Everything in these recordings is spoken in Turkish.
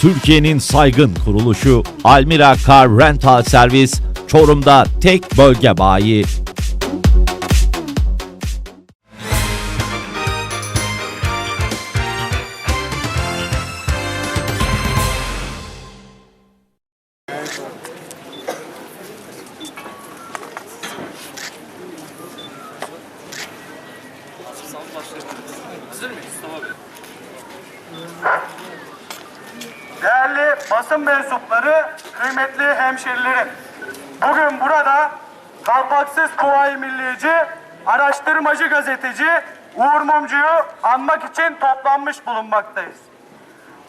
Türkiye'nin saygın kuruluşu Almira Car Rental Servis Çorum'da tek bölge bayi. Hazır mıyız? Tamam. Değerli basın mensupları, kıymetli hemşerilerim. Bugün burada kalpaksız kuvayi milliyeci, araştırmacı gazeteci Uğur Mumcu'yu anmak için toplanmış bulunmaktayız.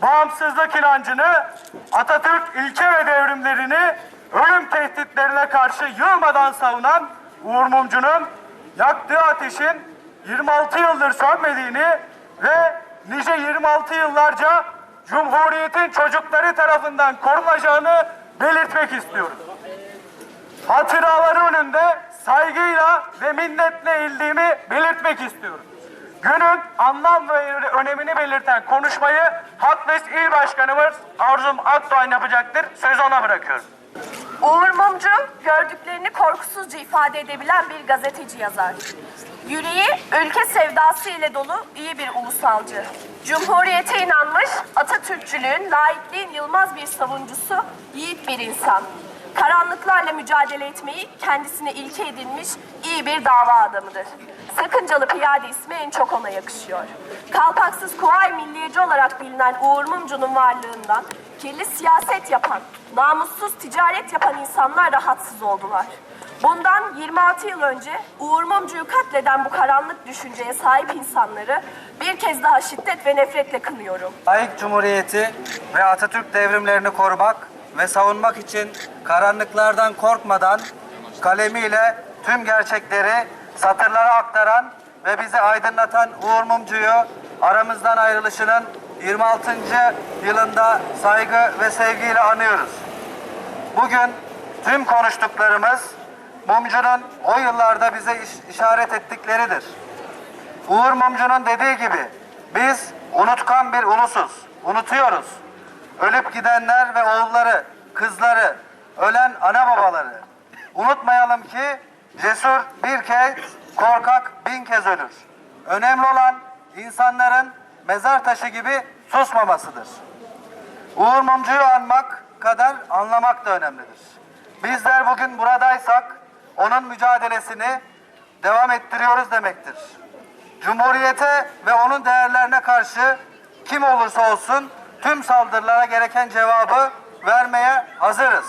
Bağımsızlık inancını, Atatürk ilke ve devrimlerini ölüm tehditlerine karşı yılmadan savunan Uğur Mumcu'nun yaktığı ateşin 26 yıldır sönmediğini ve nice 26 yıllarca Cumhuriyet'in çocukları tarafından korunacağını belirtmek istiyorum. Hatıraları önünde saygıyla ve minnetle eğildiğimi belirtmek istiyorum. Günün anlam ve önemini belirten konuşmayı Hakves İl Başkanımız Arzum Akdoğan yapacaktır. Sözü ona bırakıyorum. Uğur Mumcu gördüklerini korkusuzca ifade edebilen bir gazeteci yazar. Yüreği ülke sevdası ile dolu iyi bir ulusalcı. Cumhuriyete inanmış, Atatürkçülüğün, laikliğin yılmaz bir savuncusu, yiğit bir insan. Karanlıklarla mücadele etmeyi kendisine ilke edinmiş iyi bir dava adamıdır. Sakıncalı piyade ismi en çok ona yakışıyor. Kalpaksız Kuvayi Milliyeci olarak bilinen Uğur Mumcu'nun varlığından kirli siyaset yapan, namussuz ticaret yapan insanlar rahatsız oldular. Bundan 26 yıl önce Uğur Mumcu'yu katleden bu karanlık düşünceye sahip insanları bir kez daha şiddet ve nefretle kınıyorum. Layık Cumhuriyeti ve Atatürk devrimlerini korumak ve savunmak için karanlıklardan korkmadan kalemiyle tüm gerçekleri satırlara aktaran ve bizi aydınlatan Uğur Mumcu'yu aramızdan ayrılışının 26. yılında saygı ve sevgiyle anıyoruz. Bugün tüm konuştuklarımız Mumcu'nun o yıllarda bize iş- işaret ettikleridir. Uğur Mumcu'nun dediği gibi biz unutkan bir ulusuz. Unutuyoruz. Ölüp gidenler ve oğulları, kızları, ölen ana babaları. Unutmayalım ki cesur bir kez, korkak bin kez ölür. Önemli olan insanların mezar taşı gibi susmamasıdır. Uğur Mumcu'yu anmak kadar anlamak da önemlidir. Bizler bugün buradaysak onun mücadelesini devam ettiriyoruz demektir. Cumhuriyete ve onun değerlerine karşı kim olursa olsun tüm saldırılara gereken cevabı vermeye hazırız.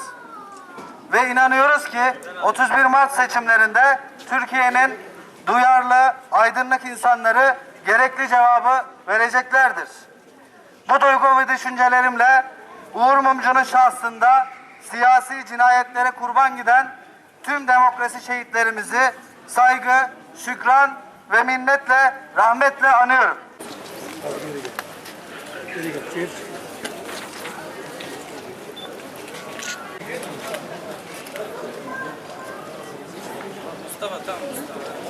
Ve inanıyoruz ki 31 Mart seçimlerinde Türkiye'nin duyarlı, aydınlık insanları gerekli cevabı vereceklerdir. Bu duygu ve düşüncelerimle Uğur Mumcu'nun şahsında siyasi cinayetlere kurban giden tüm demokrasi şehitlerimizi saygı, şükran ve minnetle, rahmetle anıyorum. Mustafa tamam Mustafa.